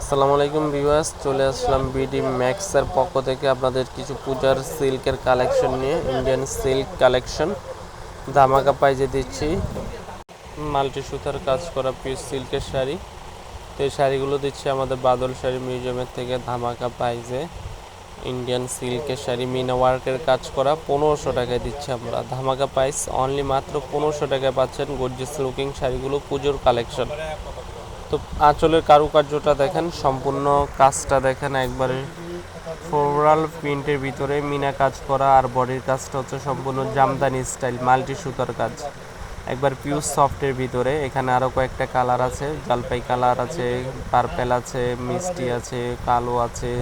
আসসালামু আলাইকুম ভিউয়ার্স, চলে আসলাম বিডি ম্যাক্সের পক্ষ থেকে আপনাদের কিছু পূজার সিল্কের কালেকশন নিয়ে ইন্ডিয়ান সিল্ক কালেকশন। ধামাকা পাইজে দিচ্ছি। মাল্টি সুতার কাজ করা পিস সিল্কের শাড়ি। তো এই শাড়িগুলো দিচ্ছি আমাদের বাদল শাড়ি মিউজিয়ামের থেকে ধামাকা পাইজে ইন্ডিয়ান সিল্কের শাড়ি মিনা ওয়ার্কের কাজ করা পনেরোশো টাকায় দিচ্ছি আমরা। ধামাকা প্রাইস অনলি মাত্র পনেরোশো টাকায় পাচ্ছেন গর্জিয়াস লুকিং শাড়িগুলো পুজোর কালেকশন। তো আঁচলের কারুকার্যটা দেখেন, সম্পূর্ণ কাজটা দেখেন একবারে। ফ্লোরাল প্রিন্টের ভিতরে মিনা কাজ করা আর বডির কাজটা হচ্ছে সম্পূর্ণ জামদানি স্টাইল মাল্টি সুতার কাজ। একবার পিউর সফটের ভিতরে। এখানে আরও কয়েকটা কালার আছে। জলপাই কালার আছে পার্পেল আছে, মিষ্টি আছে, কালো আছে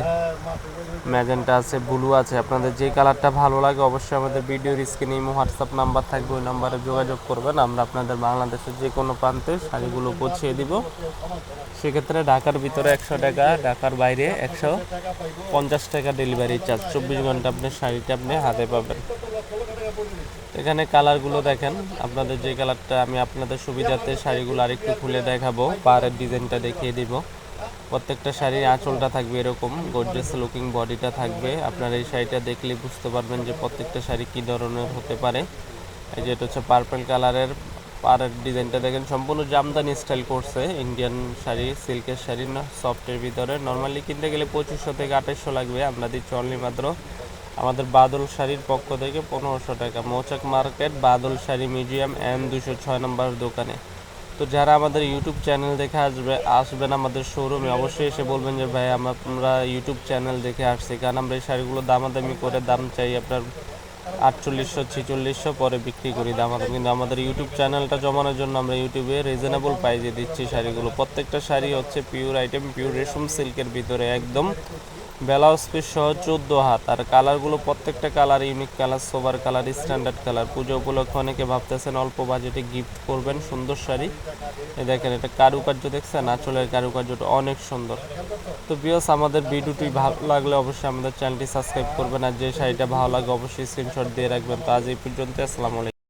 ম্যাজেন্টা আছে ব্লু আছে। আপনাদের যে কালারটা ভালো লাগে অবশ্যই আমাদের ভিডিওর স্ক্রিনে হোয়াটসঅ্যাপ নাম্বার থাকবে, ওই নাম্বারে যোগাযোগ করবেন। আমরা আপনাদের বাংলাদেশের যে কোনো প্রান্তে শাড়িগুলো পৌঁছিয়ে দিব। সেক্ষেত্রে ঢাকার ভিতরে একশো টাকা, ঢাকার বাইরে একশো পঞ্চাশ টাকা ডেলিভারি চার্জ চব্বিশ ঘণ্টা আপনি শাড়িটা আপনি হাতে পাবেন। এখানে কালারগুলো দেখেন। আপনাদের যে কালারটা আমি আপনাদের সুবিধার্থে শাড়িগুলো আরেকটু খুলে দেখাবো পাড়ের ডিজাইনটা দেখিয়ে দিব। প্রত্যেকটা শাড়ির আঁচলটা থাকবে এরকম গর্জিয়াস লুকিং বডিটা থাকবে। আপনার এই শাড়িটা দেখলে বুঝতে পারবেন যে প্রত্যেকটা শাড়ি কী ধরনের হতে পারে। এই যে এটা হচ্ছে পার্পেল কালারের পাড়ের ডিজাইনটা দেখেন, সম্পূর্ণ জামদানি স্টাইল করছে। ইন্ডিয়ান শাড়ি সিল্কের শাড়ি সফটের ভিতরে। নর্মালি কিনতে গেলে পঁচিশশো থেকে আঠাশশো লাগবে দিচ্ছি অনলি মাত্র আমাদের বাদল শাড়ির পক্ষ থেকে পনেরোশো টাকা। Mouchak market, Badal sari museum M দুশো ছয় নম্বর দোকানে। তো যারা আমাদের ইউটিউব চ্যানেল দেখে আসবে, আসবেন আমাদের শোরুমে অবশ্যই এসে বলবেন যে, ভাই, আমরা ইউটিউব চ্যানেল দেখে আসছি। কারণ আমরা এই শাড়িগুলো দামাদামি করে দাম চাই আপনার আটচল্লিশশো, ছিচল্লিশশো পরে বিক্রি করি দামাদাম। কিন্তু আমাদের ইউটিউব চ্যানেলটা জমানোর জন্য আমরা ইউটিউবে রিজনেবল প্রাইজে দিচ্ছি শাড়িগুলো। প্রত্যেকটা শাড়ি হচ্ছে পিওর আইটেম পিওর রেশম সিল্কের ভিতরে একদম ব্লাউজ পিস সহ চোদ্দ হাত। আর কালারগুলো প্রত্যেকটা colour unique colour sober colour standard colour Puja উপলক্ষে অনেকে ভাবতেছেন অল্প বাজেটে গিফট করবেন, সুন্দর শাড়ি। দেখেন, এটা কারুকার্য দেখছেন? আঁচলের কারুকার্যটা অনেক সুন্দর। তো বিয়স আমাদের ভিডিওটি ভালো লাগলে অবশ্যই আমাদের চ্যানেলটি সাবস্ক্রাইব করবেন। আর যে শাড়িটা ভালো লাগে, অবশ্যই স্ক্রিনশট দিয়ে রাখবেন। তো আজ এই পর্যন্ত আসসালামু আলাইকুম।